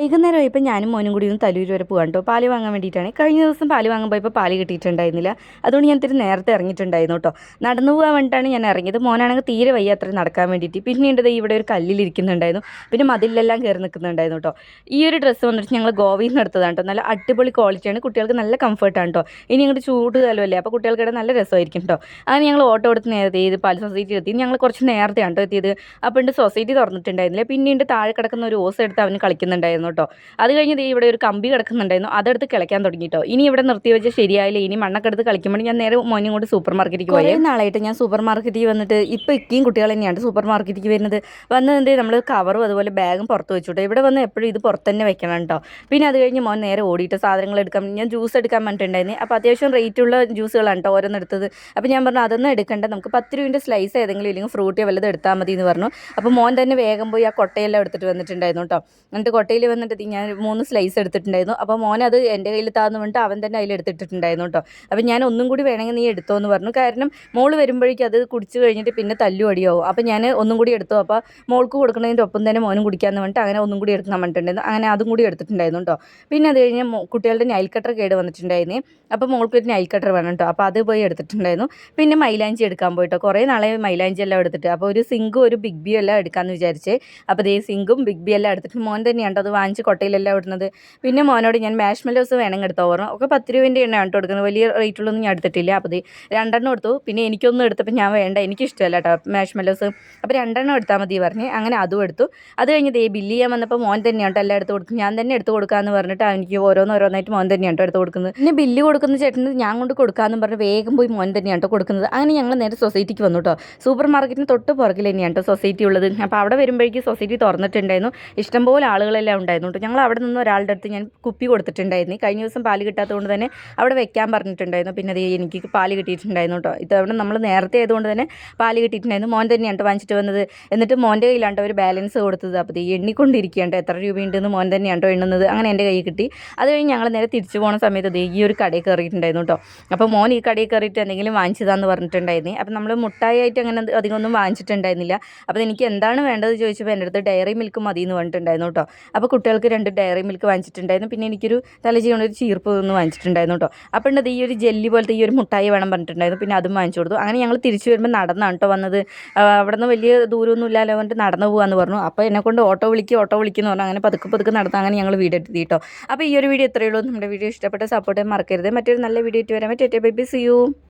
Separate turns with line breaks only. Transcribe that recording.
വൈകുന്നേരം ഇപ്പോൾ ഞാനും മോനും കൂടി ഒന്ന് തലൂർ വരെ പോകാൻ കേട്ടോ പാൽ വാങ്ങാൻ വേണ്ടിയിട്ടാണ്. കഴിഞ്ഞ ദിവസം പാൽ വാങ്ങാൻ പോയപ്പോൾ പാൽ കിട്ടിയിട്ടുണ്ടായിരുന്നില്ല. അതുകൊണ്ട് ഞാൻ ഇത്തിരി നേരത്തെ ഇറങ്ങിയിട്ടുണ്ടായിരുന്നു കേട്ടോ നടന്നു പോകാൻ വേണ്ടിയിട്ടാണ് ഞാൻ ഇറങ്ങിയത്. മോനാണെങ്കിൽ തീരെ വയ്യ അത്ര നടക്കാൻ വേണ്ടിയിട്ട്. പിന്നീട് ഇവിടെ ഒരു കല്ലിൽ ഇരിക്കുന്നുണ്ടായിരുന്നു. പിന്നെ മതിലെല്ലാം കയറി നിൽക്കുന്നുണ്ടായിരുന്നു കേട്ടോ ഈ ഒരു ഡ്രസ്സ് വന്നിട്ട് ഞങ്ങൾ ഗോവയിൽ നിന്ന് എടുത്തതാണ് കേട്ടോ നല്ല അടിപൊളി ക്വാളിറ്റിയാണ് കുട്ടികൾക്ക് നല്ല കംഫർട്ടാണ് കേട്ടോ ഇനി ഇങ്ങോട്ട് ചൂട് കാലമല്ലേ അപ്പോൾ കുട്ടികൾക്കിടെ നല്ല രസമായിരിക്കും കേട്ടോ അങ്ങനെ ഞങ്ങൾ ഓട്ടോ എടുത്ത് നേരത്തെ ചെയ്ത് പാൽ സൊസൈറ്റി എത്തി. ഞങ്ങൾ കുറച്ച് നേരത്തെയാണ് കേട്ടോ എത്തിയത്. അപ്പോൾ സൊസൈറ്റി തുറന്നിട്ടുണ്ടായിരുന്നില്ല. പിന്നീട് താഴെ കിടക്കുന്ന ഒരു ഓസ് എടുത്ത് അവന് കളിക്കുന്നുണ്ടായിരുന്നു കേട്ടോ. അത് കഴിഞ്ഞ് ദേ ഇവിടെ ഒരു കമ്പി കിടക്കുന്നുണ്ടായിരുന്നു. അതെടുത്ത് കിളയ്ക്കാൻ തുടങ്ങി കേട്ടോ. ഇനി ഇവിടെ നിർത്തി വെച്ച് ശരിയായില്ല. ഇനി മണ്ണൊക്കെ എടുത്ത് കളിക്കുമ്പോൾ ഞാൻ നേരെ മോനും കൊണ്ട് സൂപ്പർ മാർക്കറ്റിലേക്ക് പോയി. നാളായിട്ട് ഞാൻ സൂപ്പർ മാർക്കറ്റിൽ വന്നിട്ട് ഇപ്പോൾ ഇക്കയും കുട്ടികൾ തന്നെയാണ് സൂപ്പർ മാർക്കറ്റിലേക്ക് വരുന്നത് വന്നതിന്റെ നമ്മൾ കവറും അതുപോലെ ബാഗും പുറത്ത് വെച്ചുട്ടോ ഇവിടെ വന്ന് എപ്പോഴും ഇത് പുറത്ത് തന്നെ വെക്കണം കേട്ടോ. പിന്നെ അത് കഴിഞ്ഞ് മോൻ നേരെ ഓടിയിട്ട് സാധനങ്ങൾ എടുക്കാൻ ഞാൻ ജ്യൂസ് എടുക്കാൻ പറഞ്ഞിട്ടുണ്ടായിരുന്നു. അപ്പോൾ അത്യാവശ്യം റേറ്റുള്ള ജ്യൂസുകളാണ് കേട്ടോ ഓരോന്ന് എടുത്തത്. അപ്പോൾ ഞാൻ പറഞ്ഞു അതൊന്നും എടുക്കണ്ട. നമുക്ക് പത്ത് രൂപന്റെ സ്ലൈസ് ഏതെങ്കിലും ഇല്ലെങ്കിൽ ഫ്രൂട്ടി വല്ലതും എടുത്താൽ മതി എന്ന് പറഞ്ഞു. അപ്പോൾ മോൻ തന്നെ വേഗം പോയി ആ കൊട്ടയെല്ലാം എടുത്തിട്ട് വന്നിട്ടുണ്ടായിരുന്നു കേട്ടോ. എന്നിട്ട് കൊട്ടയിൽ വന്നിട്ട് ഞാൻ മൂന്ന് സ്ലൈസ് എടുത്തിട്ടുണ്ടായിരുന്നു. അപ്പോൾ മോൻ അത് എന്റെ കയ്യിൽ താന്ന് പറഞ്ഞിട്ട് അവൻ തന്നെ അതിൽ എടുത്തിട്ടുണ്ടായിരുന്നു കേട്ടോ അപ്പോൾ ഞാൻ ഒന്നും കൂടി വേണമെങ്കിൽ നീ എടുത്തോ എന്ന് പറഞ്ഞു. കാരണം മോൾ വരുമ്പോഴേക്കും അത് കുടിച്ചു കഴിഞ്ഞിട്ട് പിന്നെ തല്ലു അടിയാവും. അപ്പോൾ ഞാൻ ഒന്നും കൂടി എടുത്തു. അപ്പോൾ മോൾക്ക് കൊടുക്കുന്നതിന്റെ ഒപ്പം തന്നെ മോനും കുടിക്കാമെന്ന് പറഞ്ഞിട്ട് അങ്ങനെ ഒന്നും കൂടി എടുക്കാൻ പറഞ്ഞിട്ടുണ്ടായിരുന്നു അങ്ങനെ അതും കൂടി എടുത്തിട്ടുണ്ടായിരുന്നു കേട്ടോ പിന്നെ അത് കഴിഞ്ഞ് കുട്ടികളുടെ നൈൽ കട്ടർ കേട് വന്നിട്ടുണ്ടായിരുന്നു. അപ്പോൾ മോൾക്ക് ഒരു നൈൽ കട്ടർ വേണം കേട്ടോ അപ്പോൾ അത് പോയി എടുത്തിട്ടുണ്ടായിരുന്നു. പിന്നെ മൈലാഞ്ചി എടുക്കാൻ പോയിട്ടോ കുറേ നാളെ മൈലാഞ്ചി എല്ലാം എടുത്തിട്ട്. അപ്പോൾ ഒരു സിങ്കും ഒരു ബിഗ് ബി എല്ലാം എടുക്കാമെന്ന് വിചാരിച്ചേ. അപ്പോൾ ദേ സിങ്കും ബിഗ് ബി എല്ലാം എടുത്തിട്ട് മോൻ തന്നെയാണ് അത് വാങ്ങിച്ച് കൊട്ടയിലെല്ലാം ഇടുന്നത്. പിന്നെ മോനോട് ഞാൻ മാഷ്മലോസ് വേണമെങ്കിൽ എടുത്തോ പറഞ്ഞു. ഒക്കെ പത്ത് രൂപേന്റെ എണ്ണ കേട്ടോ എടുക്കുന്നത്. വലിയ റേറ്റുള്ളൊന്നും ഞാൻ എടുത്തിട്ടില്ല. അപ്പോൾ രണ്ടെണ്ണം എടുത്തു. പിന്നെ എനിക്കൊന്നും എടുത്തപ്പോൾ ഞാൻ വേണ്ട. എനിക്കിഷ്ടമല്ല കേട്ടോ മാഷ്മലോസ് അപ്പോൾ രണ്ടെണ്ണം എടുത്താൽ മതി പറഞ്ഞ് അങ്ങനെ അതും എടുത്തു. അത് കഴിഞ്ഞ് ദേ ബില്ല് ചെയ്യാൻ വന്നപ്പോൾ മോൻ തന്നെയാണ് കേട്ടോ എല്ലാം എടുത്ത് കൊടുക്കും ഞാൻ തന്നെ എടുത്ത് കൊടുക്കാമെന്ന് പറഞ്ഞിട്ട് എനിക്ക് ഓരോന്ന് ഓരോന്നായിട്ട് മോൻ തന്നെയാണ് കേട്ടോ എടുത്ത് കൊടുക്കുന്നത്. പിന്നെ ബില്ല് കൊടുക്കുന്ന ചേട്ടന് ഞാൻ കൊണ്ട് കൊടുക്കാമെന്ന് പറഞ്ഞ് വേഗം പോയി മോൻ തന്നെയാണ് കേട്ടോ കൊടുക്കുന്നത്. അങ്ങനെ ഞങ്ങൾ നേരെ സൊസൈറ്റിക്ക് വന്നു കേട്ടോ. സൂപ്പർ മാർക്കറ്റിന് തൊട്ട് പുറകിൽ തന്നെയാണ് കേട്ടോ സൊസൈറ്റി ഉള്ളത്. അപ്പോൾ അവിടെ വരുമ്പോഴേക്കും സൊസൈറ്റി തുറന്നിട്ടുണ്ടായിരുന്നു. ഇഷ്ടംപോലെ ആളുകളെല്ലാം ഉണ്ടായിരുന്നു. കേട്ടോ ഞങ്ങൾ അവിടെ നിന്ന് ഒരാളുടെ അടുത്ത് ഞാൻ കുപ്പി കൊടുത്തിട്ടുണ്ടായിരുന്നു. കഴിഞ്ഞ ദിവസം പാൽ കിട്ടാത്തതുകൊണ്ട് തന്നെ അവിടെ വെക്കാൻ പറഞ്ഞിട്ടുണ്ടായിരുന്നു. പിന്നെ അത് എനിക്ക് പാൽ കിട്ടിയിട്ടുണ്ടായിരുന്നു കേട്ടോ. ഇത് അവിടെ നമ്മൾ നേരത്തെ ആയതുകൊണ്ട് തന്നെ പാൽ കിട്ടിയിട്ടുണ്ടായിരുന്നു. മോൻ തന്നെയാണ് വാങ്ങിച്ചിട്ട് വന്നത്. എന്നിട്ട് മോന്റെ കയ്യിലാണ് ഒരു ബാലൻസ് കൊടുത്തത്. അപ്പോൾ ഇത് എണ്ണിക്കൊണ്ടിരിക്കുകയാണ് എത്ര രൂപ രൂപയുണ്ടെന്ന് മോൻ തന്നെയാണ് കേട്ടോ എണ്ണുന്നത്. അങ്ങനെ എന്റെ കയ്യിൽ കിട്ടി. അത് കഴിഞ്ഞ് ഞങ്ങൾ നേരെ തിരിച്ചു പോകുന്ന സമയത്ത് ഈ ഒരു കടയിൽ കയറിയിട്ടുണ്ടായിരുന്നു കേട്ടോ. അപ്പോൾ മോൻ ഈ കടയിൽ കയറിയിട്ട് എന്തെങ്കിലും വാങ്ങിച്ചതാന്ന് പറഞ്ഞിട്ടുണ്ടായിരുന്നു. അപ്പോൾ നമ്മൾ മുട്ടായി ആയിട്ട് അങ്ങനെ അധികം ഒന്നും വാങ്ങിച്ചിട്ടുണ്ടായിരുന്നില്ല. അപ്പോൾ എനിക്ക് എന്താണ് വേണ്ടത് ചോദിച്ചപ്പോൾ എന്റെ അടുത്ത് ഡയറി മിൽക്ക് മതി എന്ന് പറഞ്ഞിട്ടുണ്ടായിരുന്നു കേട്ടോ. അപ്പോൾ കുട്ടികൾക്ക് രണ്ട് ഡയറി മിൽക്ക് വാങ്ങിച്ചിട്ടുണ്ടായിരുന്നു. പിന്നെ എനിക്കൊരു തല ചെയ്യണ ഒരു ചീർപ്പ് ഒന്ന് വാങ്ങിച്ചിട്ടുണ്ടായിരുന്നു കേട്ടോ അപ്പോൾ ഉണ്ടത് ഈ ഒരു ജെല്ലി പോലത്തെ ഈ ഒരു മുട്ടായി വേണം പറഞ്ഞിട്ടുണ്ടായിരുന്നു. പിന്നെ അതും വാങ്ങിച്ചു കൊടുത്തു. അങ്ങനെ ഞങ്ങൾ തിരിച്ചു വരുമ്പോൾ നടന്നാണ് കേട്ടോ വന്നത്. അവിടെ നിന്ന് വലിയ ദൂരമൊന്നും ഇല്ലാലോ പറഞ്ഞിട്ട് നടന്നു പോകാമെന്ന് പറഞ്ഞു. അപ്പോൾ എന്നെ കൊണ്ട് ഓട്ടോ വിളിക്കുക ഓട്ടോ വിളിക്കുന്നു പറഞ്ഞു. അങ്ങനെ പതുക്കെ പതുക്കെ നടന്ന് അങ്ങനെ ഞങ്ങൾ വീഡിയോ എടുത്തി കേട്ടോ അപ്പോൾ ഈ ഒരു വീഡിയോ ഇത്രയേ ഉള്ളൂ. നമ്മുടെ വീഡിയോ ഇഷ്ടപ്പെട്ട സപ്പോർട്ട് മറക്കരുത്. മറ്റൊരു നല്ല വീഡിയോ ഇട്ട് വരാൻ പറ്റും ബൈ ബൈ. C U